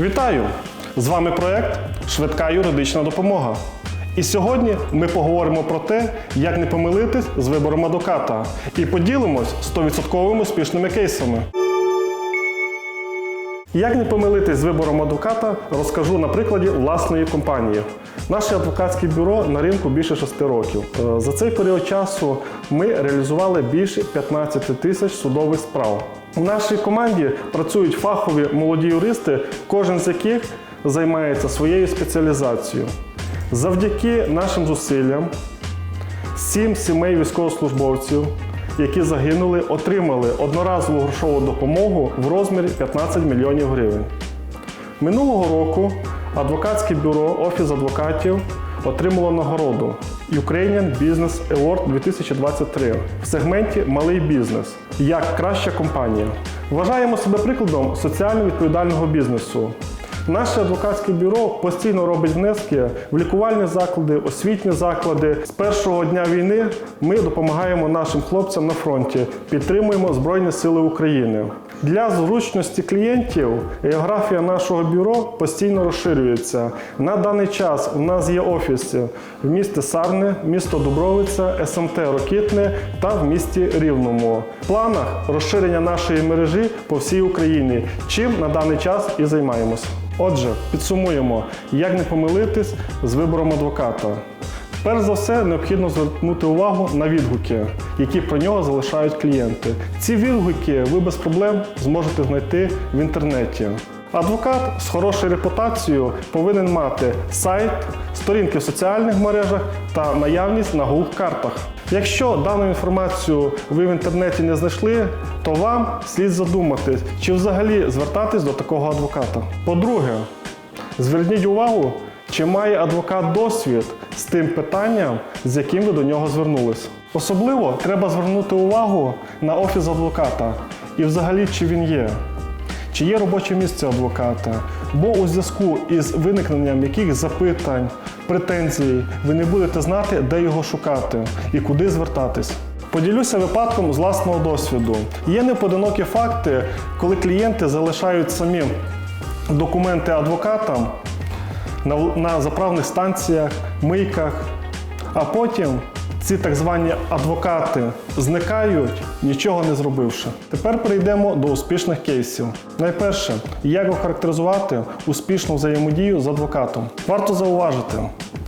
Вітаю! З вами проект Швидка юридична допомога. І сьогодні ми поговоримо про те, як не помилитись з вибором адвоката і поділимось 100% успішними кейсами. Як не помилитись з вибором адвоката, розкажу на прикладі власної компанії. Наше адвокатське бюро на ринку більше 6 років. Е, За цей період часу ми реалізували більше 15 тисяч судових справ. У нашій команді працюють фахові молоді юристи, кожен з яких займається своєю спеціалізацією. Завдяки нашим зусиллям Сім сімей військовослужбовців, які загинули, отримали одноразову грошову допомогу в розмірі 15 мільйонів гривень. Минулого року адвокатське бюро Офіс адвокатів отримало нагороду Ukrainian Business Award 2023 в сегменті Малий бізнес як краща компанія. Вважаємо себе прикладом соціально відповідального бізнесу. Наше адвокатське бюро постійно робить внески в лікувальні заклади, освітні заклади. З першого дня війни ми допомагаємо нашим хлопцям на фронті, підтримуємо Збройні Сили України. Для зручності клієнтів географія нашого бюро постійно розширюється. На даний час у нас є офіси в місті Сарне, місто Дубровиця, СМТ Рокітне та в місті Рівному. В планах розширення нашої мережі по всій Україні, чим на даний час і займаємось. Отже, підсумуємо, як не помилитись з вибором адвоката. Перш за все, необхідно звернути увагу на відгуки, які про нього залишають клієнти. Ці відгуки ви без проблем зможете знайти в інтернеті. Адвокат з хорошою репутацією повинен мати сайт, сторінки в соціальних мережах та наявність на Google картах. Якщо дану інформацію ви в інтернеті не знайшли, то вам слід задуматись, чи взагалі звертатись до такого адвоката. По-друге, Зверніть увагу, чи має адвокат досвід з тим питанням, з яким ви до нього звернулись. Особливо треба звернути увагу на офіс адвоката і взагалі, чи він є. Чи є робоче місце адвоката? Бо у зв'язку із виникненням яких запитань, претензій, ви не будете знати, де його шукати і куди звертатись. Поділюся випадком з власного досвіду. Є непоодинокі факти, коли клієнти залишають самі документи адвокатам на заправних станціях, мийках, а потім ці так звані адвокати зникають, нічого не зробивши. Тепер перейдемо до успішних кейсів. Найперше, як охарактеризувати успішну взаємодію з адвокатом. Варто зауважити,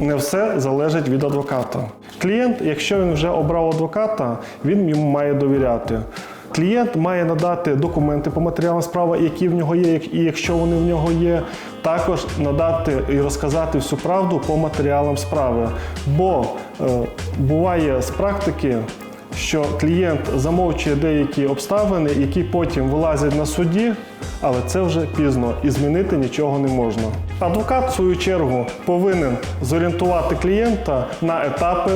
не все залежить від адвоката. Клієнт, якщо він вже обрав адвоката, він йому має довіряти. Клієнт має надати документи по матеріалам справи, які в нього є, і якщо вони в нього є, також надати і розказати всю правду по матеріалам справи. Бо е, буває з практики, що клієнт замовчує деякі обставини, які потім вилазять на суді, але це вже пізно і змінити нічого не можна. Адвокат, в свою чергу, повинен зорієнтувати клієнта на етапи,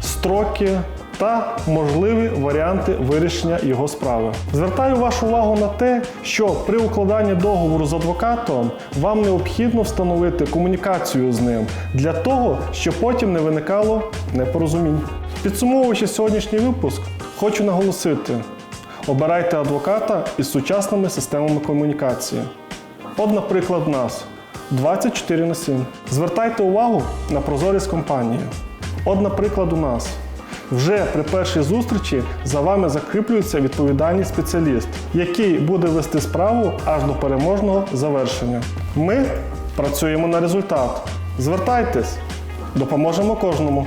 строки та можливі варіанти вирішення його справи. Звертаю вашу увагу на те, що при укладанні договору з адвокатом вам необхідно встановити комунікацію з ним для того, щоб потім не виникало непорозумінь. Підсумовуючи сьогоднішній випуск, хочу наголосити: обирайте адвоката із сучасними системами комунікації. От, наприклад, нас 24 на 7. Звертайте увагу на прозорість компанії. От, наприклад, у нас. Вже при першій зустрічі за вами закріплюється відповідальний спеціаліст, який буде вести справу аж до переможного завершення. Ми працюємо на результат. Звертайтесь, допоможемо кожному.